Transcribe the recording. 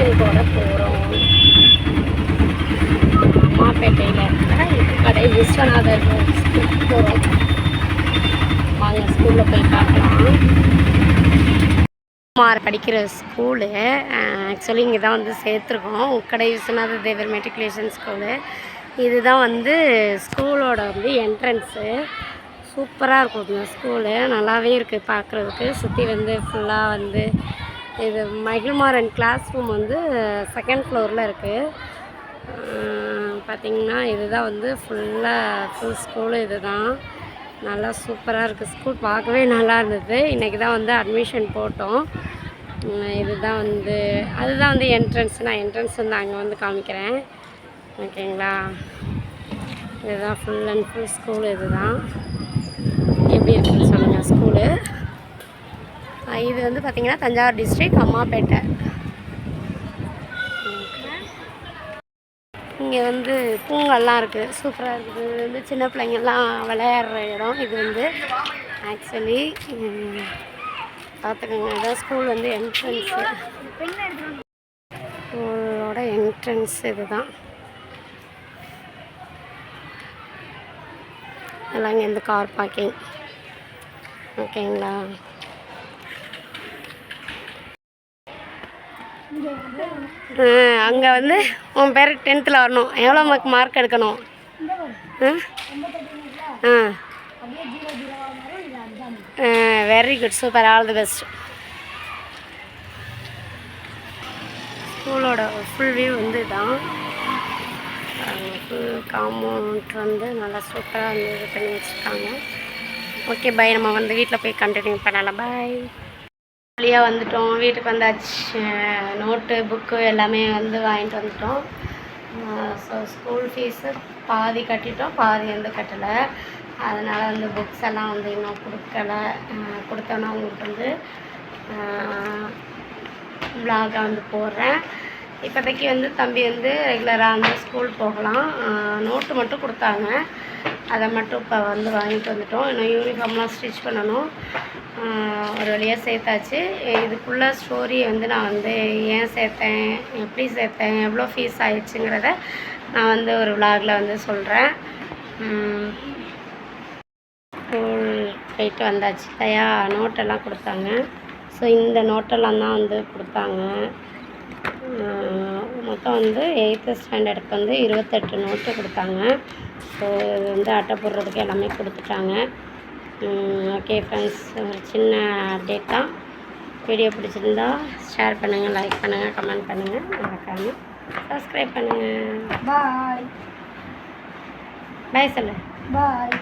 Function போகிறோம் மாப்பேட்டையில் கடை விஸ்வநாதர் ஸ்கூலுக்கு போகிறோம் வாங்க ஸ்கூலில் போய் பார்க்கலாம். குமார் படிக்கிற ஸ்கூலு ஆக்சுவலி இங்கே தான் வந்து சேர்த்துருக்கோம். உக்கடை விஸ்வநாத தேவர் மெட்ரிகுலேஷன் ஸ்கூலு இதுதான் வந்து ஸ்கூலோட வந்து என்ட்ரன்ஸு சூப்பராக இருக்கும் இந்த ஸ்கூலு நல்லாவே இருக்குது பார்க்குறதுக்கு. சுற்றி வந்து ஃபுல்லாக வந்து இது மகிழ்மாறன் கிளாஸ் ரூம் வந்து செகண்ட் ஃப்ளோரில் இருக்குது பார்த்திங்கன்னா இதுதான் வந்து ஃபுல்லாக ஃபுல் ஸ்கூலு இது தான் நல்லா சூப்பராக இருக்குது ஸ்கூல் பார்க்கவே நல்லா இருந்தது. இன்றைக்கி தான் வந்து அட்மிஷன் போட்டோம். இதுதான் வந்து அதுதான் வந்து என்ட்ரன்ஸ் நான் என்ட்ரன்ஸ் வந்து அங்கே வந்து காமிக்கிறேன். ஓகேங்களா? இதுதான் ஃபுல் அண்ட் ஃபுல் ஸ்கூல் இதுதான். இது வந்து பார்த்திங்கன்னா தஞ்சாவூர் டிஸ்ட்ரிக் அம்மாப்பேட்டை இங்கே வந்து பூங்கல்லாம் இருக்குது சூப்பராக இருக்குது இது வந்து சின்ன பிள்ளைங்கள்லாம் விளையாடுற இடம். இது வந்து ஆக்சுவலி பார்த்துக்கோங்க இதான் ஸ்கூல் வந்து என்ட்ரன்ஸு ஸ்கூலோட என்ட்ரன்ஸ் இதுதான். எல்லாம் இங்கே இந்த கார் பார்க்கிங் ஓகேங்களா அங்கே வந்து உன் பேர் டென்த்தில் வரணும். எவ்வளோ மார்க் மார்க் எடுக்கணும்? ஆ? Very good super all the best ஸ்கூலோட ஃபுல் வியூ வந்து தான் ஃபுல் காம்பவுண்ட் வந்து நல்லா சூப்பராக வந்து இது பண்ணி வச்சுருக்காங்க. ஓகே பை நம்ம வந்து வீட்டில் போய் கண்டினியூ பண்ணலாம். பாய் வழியாக வந்துட்டோம். வீட்டுக்கு வந்தாச்சு. நோட்டு புக்கு எல்லாமே வந்து வாங்கிட்டு வந்துட்டோம். ஸோ ஸ்கூல் ஃபீஸு பாதி கட்டிட்டோம். பாதி வந்து கட்டலை. அதனால் வந்து புக்ஸ் எல்லாம் வந்து இன்னும் கொடுக்கல. கொடுத்தோன்னா உங்களுக்கு வந்து வ்ளாகாக வந்து போடுறேன். இப்போதைக்கு வந்து தம்பி வந்து ரெகுலராக வந்து ஸ்கூல் போகலாம். நோட்டு மட்டும் கொடுத்தாங்க. அதை மட்டும் இப்போ வந்து வாங்கிட்டு வந்துட்டோம். இன்னும் யூனிஃபார்ம்லாம் ஸ்டிச் பண்ணணும். ஒரு வழியாக சேர்த்தாச்சு. இதுக்குள்ள ஸ்டோரியை வந்து நான் வந்து ஏன் சேர்த்தேன்? எப்படி சேர்த்தேன்? எவ்வளோ ஃபீஸ் ஆயிடுச்சுங்கிறத நான் வந்து ஒரு விலாகில் வந்து சொல்கிறேன் ஸ்கூல் போயிட்டு வந்தாச்சு இல்லையா? நோட்டெல்லாம் கொடுத்தாங்க. ஸோ இந்த நோட்டெல்லாம் தான் வந்து கொடுத்தாங்க. மொத்தம் வந்து எயித்து ஸ்டாண்டர்டுக்கு வந்து இருபத்தெட்டு நோட்டு கொடுத்தாங்க. ஸோ இது வந்து அட்டை போடுறதுக்கு எல்லாமே கொடுத்துட்டாங்க. ஓகே ஃப்ரெண்ட்ஸ் ஒரு சின்ன அப்டேட் தான். வீடியோ பிடிச்சிருந்தா ஷேர் பண்ணுங்கள் லைக் பண்ணுங்கள் கமெண்ட் பண்ணுங்கள் மறக்காமல் சப்ஸ்கிரைப் பண்ணுங்கள் பாய் பாய் சொல்லு. பாய்